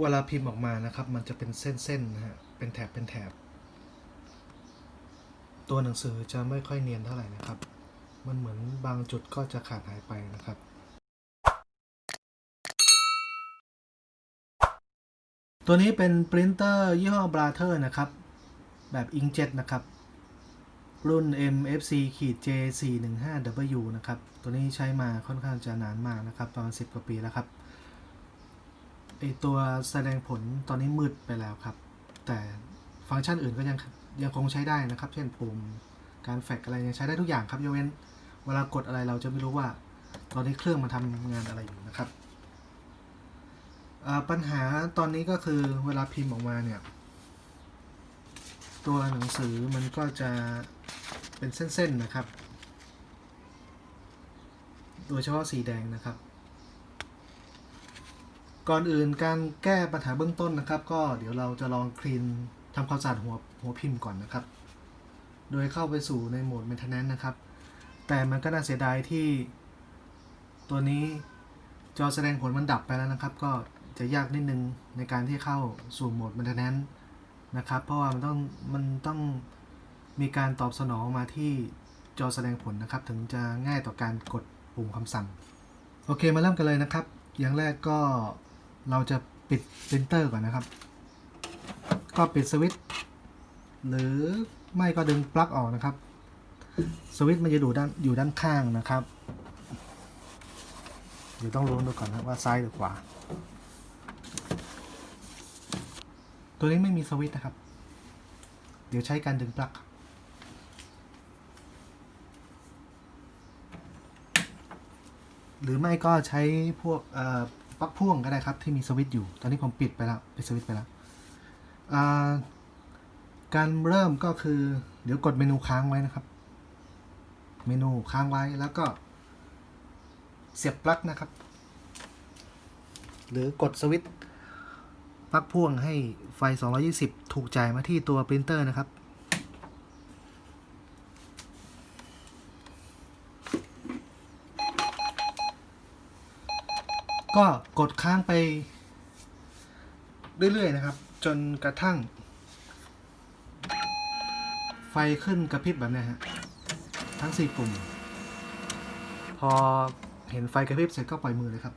เวลาพิมพ์ออกมานะครับ มันจะเป็นเส้นๆนะฮะ เป็นแถบเป็นแถบ ตัวหนังสือจะไม่ค่อยเนียนเท่าไหร่นะครับ มันเหมือนบางจุดก็จะขาดหายไปนะครับตัวนี้เป็นปรินเตอร์ยี่ห้อ b r a t h e r นะครับ แบบ inkjet นะครับ รุ่น MFC J 4 1 5 W นะครับ ตัวนี้ใช้มาค่อนข้างจะนานมากนะครับ ประมาณ 10 กว่าปีแล้วครับ ไอตัวแสดงผลตอนนี้มืดไปแล้วครับ แต่ฟังก์ชันอื่นก็ยังยังคงใช้ได้นะครับ เช่นปุ่มการแฟกอะไรยังใช้ได้ทุกอย่างครับยกเว้นเวลากดอะไรเราจะไม่รู้ว่า ตอนนี้เครื่องมันทำงานอะไรอยู่นะครับปัญหาตอนนี้ก็คือเวลาพิมพ์ออกมาเนี่ย ตัวหนังสือมันก็จะเป็นเส้นๆนะครับ โดยเฉพาะสีแดงนะครับ ก่อนอื่นการแก้ปัญหาเบื้องต้นนะครับ ก็เดี๋ยวเราจะลองคลีนทำความสะอาดหัวหัวพิมพ์ก่อนนะครับ โดยเข้าไปสู่ในโหมด maintenance นะครับ แต่มันก็น่าเสียดายที่ ตัวนี้จอแสดงผลมันดับไปแล้วนะครับ ก็จะยากนิดนึงในการที่เข้าสู่โหมด maintenance นะครับ เพราะว่ามันต้องมันต้องมีการตอบสนองมาที่จอแสดงผลนะครับ ถึงจะง่ายต่อการกดปุ่มคำสั่ง โอเคมาเริ่มกันเลยนะครับ อย่างแรกก็ เราจะปิดปรินเตอร์ก่อนนะครับ ก็ปิดสวิตช์หรือไม่ก็ดึงปลั๊กออกนะครับ สวิตช์มันจะอยู่ด้านอยู่ด้านข้างนะครับ เดี๋ยวต้องรู้ดูก่อนนะว่าซ้ายหรือขวา ตัวนี้ไม่มีสวิตช์นะครับ เดี๋ยวใช้การดึงปลั๊กหรือไม่ก็ใช้พวกเอ่อ ปลั๊กพ่วงก็ได้ครับที่มีสวิตช์อยู่ ตอนนี้ผมปิดไปแล้วปิดสวิตช์ไปแล้วการเริ่มก็คือเดี๋ยวกดเมนูค้างไว้นะครับ เมนูค้างไว้แล้วก็ เสียบปลั๊กนะครับ หรือกดสวิตช์ปลั๊กพ่วงให้ไฟ 220 ถูกจ่ายมาที่ตัวปรินเตอร์นะครับ ก็กดค้างไปเรื่อยๆนะครับ จนกระทั่ง ไฟขึ้นกระพริบแบบนี้ฮะทั้งสี่ปุ่ม พอเห็นไฟกระพริบเสร็จก็ปล่อยมือเลยครับ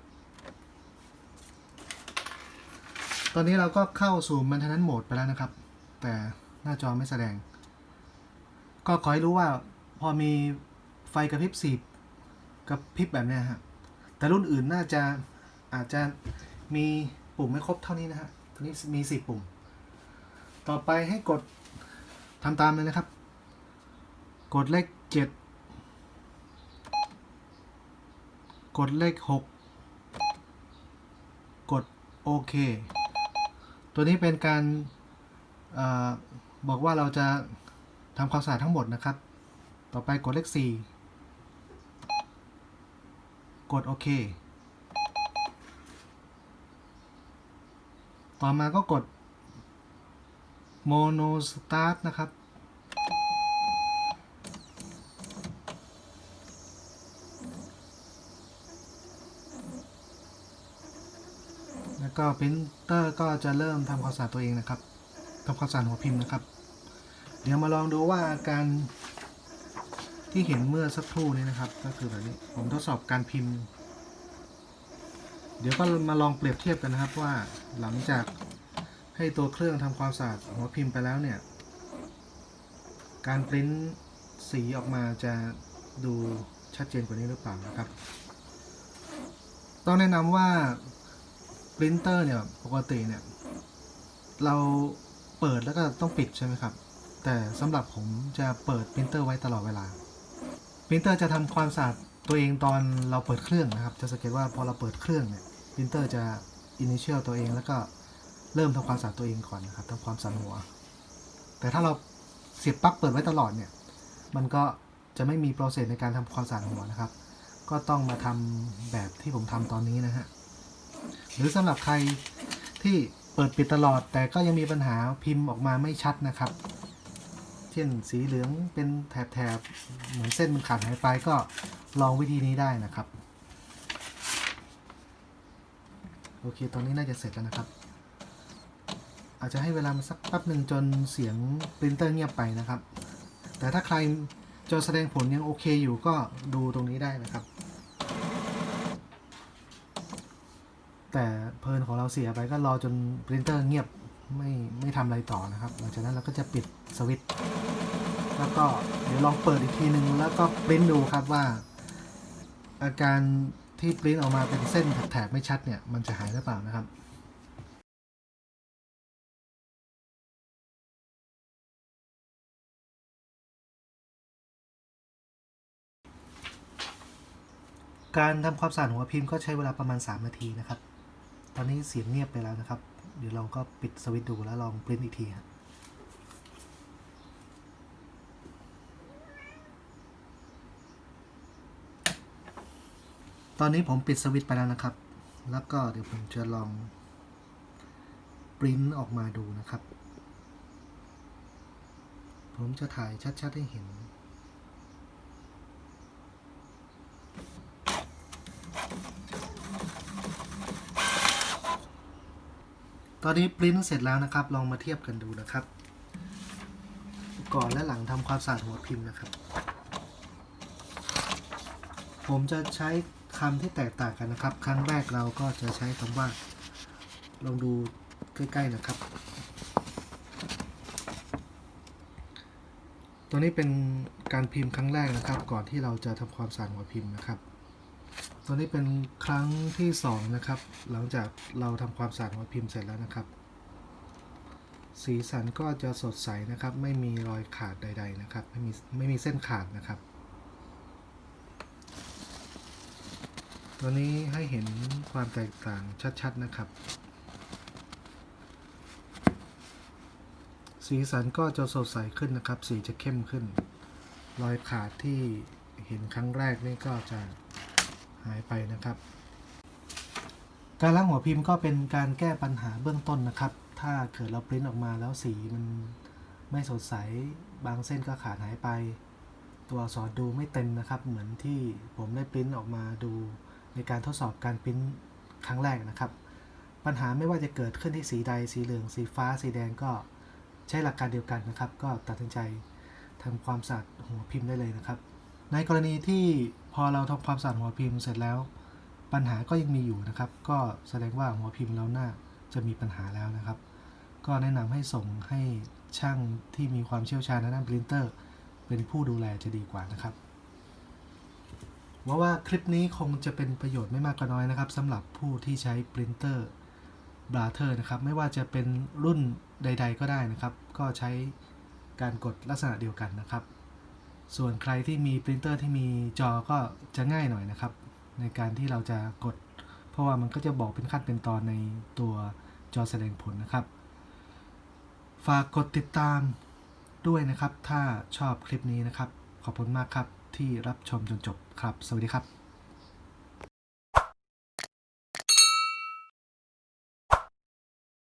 ตอนนี้เราก็เข้าสู่ maintenance mode ไปแล้วนะครับ แต่หน้าจอไม่แสดง ก็ขอให้รู้ว่าพอมีไฟกระพริบสีกระพริบแบบนี้ฮะแต่รุ่นอื่นน่าจะ อาจจะมีปุ่มไม่ครบเท่านี้นะฮะทีนี้มีสี่ปุ่ม ต่อไปให้กดทำตามเลยนะครับ กดเลขเจ็ดกดเลขหกกดโอเค ตัวนี้เป็นการอบอกว่าเราจะทำความสะอาดทั้งหมดนะครับ ต่อไปกดเลขสี่กดโอเค ต่อมาก็กด Mono Start นะครับ แล้วก็ปรินเตอร์ก็จะเริ่มทำความสะอาดตัวเองนะครับทำความสะอาดหัวพิมพ์นะครับ เดี๋ยวมาลองดูว่าอาการที่เห็นเมื่อสักครู่นี้นะครับ ก็คือแบบนี้ผมทดสอบการพิมพ์ เดี๋ยวก็มาลองเปรียบเทียบกันนะครับว่า หลังจากให้ตัวเครื่องทำความสะอาดหัวพิมพ์ไปแล้วเนี่ย การปริ้นสีออกมาจะดูชัดเจนกว่านี้หรือเปล่านะครับ ต้องแนะนำว่าปรินเตอร์เนี่ยปกติเนี่ย เราเปิดแล้วก็ต้องปิดใช่ไหมครับ แต่สำหรับผมจะเปิดปรินเตอร์ไว้ตลอดเวลาปรินเตอร์จะทำความสะอาดตัวเองตอนเราเปิดเครื่องนะครับ จะสังเกตว่าพอเราเปิดเครื่องเนี่ยปรินเตอร์จะ อินิเชียลตัวเองแล้วก็เริ่มทำความสะอาดตัวเองก่อนนะครับทำความสะอาดหัว แต่ถ้าเราเสียบปลั๊กเปิดไว้ตลอดเนี่ย มันก็จะไม่มีโปรเซสในการทำความสะอาดหัวนะครับ ก็ต้องมาทำแบบที่ผมทำตอนนี้นะฮะ หรือสำหรับใครที่เปิดปิดตลอด แต่ก็ยังมีปัญหาพิมพ์ออกมาไม่ชัดนะครับ เช่นสีเหลืองเป็นแถบๆเหมือนเส้นมันขาดหายไปก็ลองวิธีนี้ได้นะครับ โอเค ตอนนี้น่าจะเสร็จแล้วนะครับ อาจจะให้เวลามันสักแป๊บหนึ่งจนเสียงปรินเตอร์เงียบไปนะครับ แต่ถ้าใครจอแสดงผลยังโอเคอยู่ก็ดูตรงนี้ได้นะครับ แต่เพลินของเราเสียไปก็รอจนปรินเตอร์เงียบไม่ไม่ทำอะไรต่อนะครับ หลังจากนั้นเราก็จะปิดสวิตช์แล้วก็เดี๋ยวลองเปิดอีกทีหนึ่งแล้วก็ปริ้นดูครับว่า อาการ ที่ปริ้นออกมาเป็นเส้นแถบไม่ชัดเนี่ยมันจะหายหรือเปล่านะครับการทำความสะอาดหัวพิมพ์ก็ใช้เวลาประมาณ 3 นาทีนะครับ ตอนนี้เสียงเงียบไปแล้วนะครับ เดี๋ยวเราก็ปิดสวิตช์ดูแล้วลองปริ้นอีกทีครับ ตอนนี้ผมปิดสวิตช์ไปแล้วนะครับ แล้วก็เดี๋ยวผมจะลองปริ้นออกมาดูนะครับ ผมจะถ่ายชัดๆให้เห็นตอนนี้ปริ้นเสร็จแล้วนะครับ ลองมาเทียบกันดูนะครับ ก่อนและหลังทำความสะอาดหัวพิมพ์นะครับ ผมจะใช้ คำที่แตกต่างกันนะครับ ครั้งแรกเราก็จะใช้คำว่า ลองดูใกล้ๆนะครับ ตัวนี้เป็นการพิมพ์ครั้งแรกนะครับ ก่อนที่เราจะทำความสะอาดหัวพิมพ์นะครับ ตัวนี้เป็นครั้งที่สองนะครับ หลังจากเราทำความสะอาดหัวพิมพ์เสร็จแล้วนะครับ สีสันก็จะสดใสนะครับ ไม่มีรอยขาดใด ๆนะครับ ไม่มีไม่มีเส้นขาดนะครับ ตัวนี้ให้เห็นความแตกต่างชัดๆนะครับ สีสันก็จะสดใสขึ้นนะครับ สีจะเข้มขึ้น รอยขาดที่เห็นครั้งแรกนี่ก็จะหายไปนะครับ การล้างหัวพิมพ์ก็เป็นการแก้ปัญหาเบื้องต้นนะครับ ถ้าเกิดเราปริ้นออกมาแล้วสีมันไม่สดใส บางเส้นก็ขาดหายไป ตัวอักษรดูไม่เต็มนะครับ เหมือนที่ผมได้ปริ้นออกมาดู ในการทดสอบการปริ้นครั้งแรกนะครับ ปัญหาไม่ว่าจะเกิดขึ้นที่สีใด สีเหลือง สีฟ้า สีแดงก็ใช้หลักการเดียวกันนะครับ ก็ตัดสินใจทำความสะอาดหัวพิมพ์ได้เลยนะครับ ในกรณีที่พอเราทำความสะอาดหัวพิมพ์เสร็จแล้ว ปัญหาก็ยังมีอยู่นะครับ ก็แสดงว่าหัวพิมพ์เราน่าจะมีปัญหาแล้วนะครับ ก็แนะนำให้ส่งให้ช่างที่มีความเชี่ยวชาญในด้านปรินเตอร์ เป็นผู้ดูแลจะดีกว่านะครับ หวังว่าคลิปนี้คงจะเป็นประโยชน์ไม่มากก็น้อยนะครับสำหรับผู้ที่ใช้ปรินเตอร์บราเธอร์นะครับไม่ว่าจะเป็นรุ่นใด ๆ ก็ได้นะครับ ก็ใช้การกดลักษณะเดียวกันนะครับ ส่วนใครที่มีปรินเตอร์ที่มีจอก็จะง่ายหน่อยนะครับ ในการที่เราจะกด เพราะว่ามันก็จะบอกเป็นขั้นเป็นตอนในตัวจอแสดงผลนะครับ ฝากกดติดตามด้วยนะครับ ถ้าชอบคลิปนี้นะครับ ขอบคุณมากครับ ที่รับชมจนจบครับ สวัสดีครับ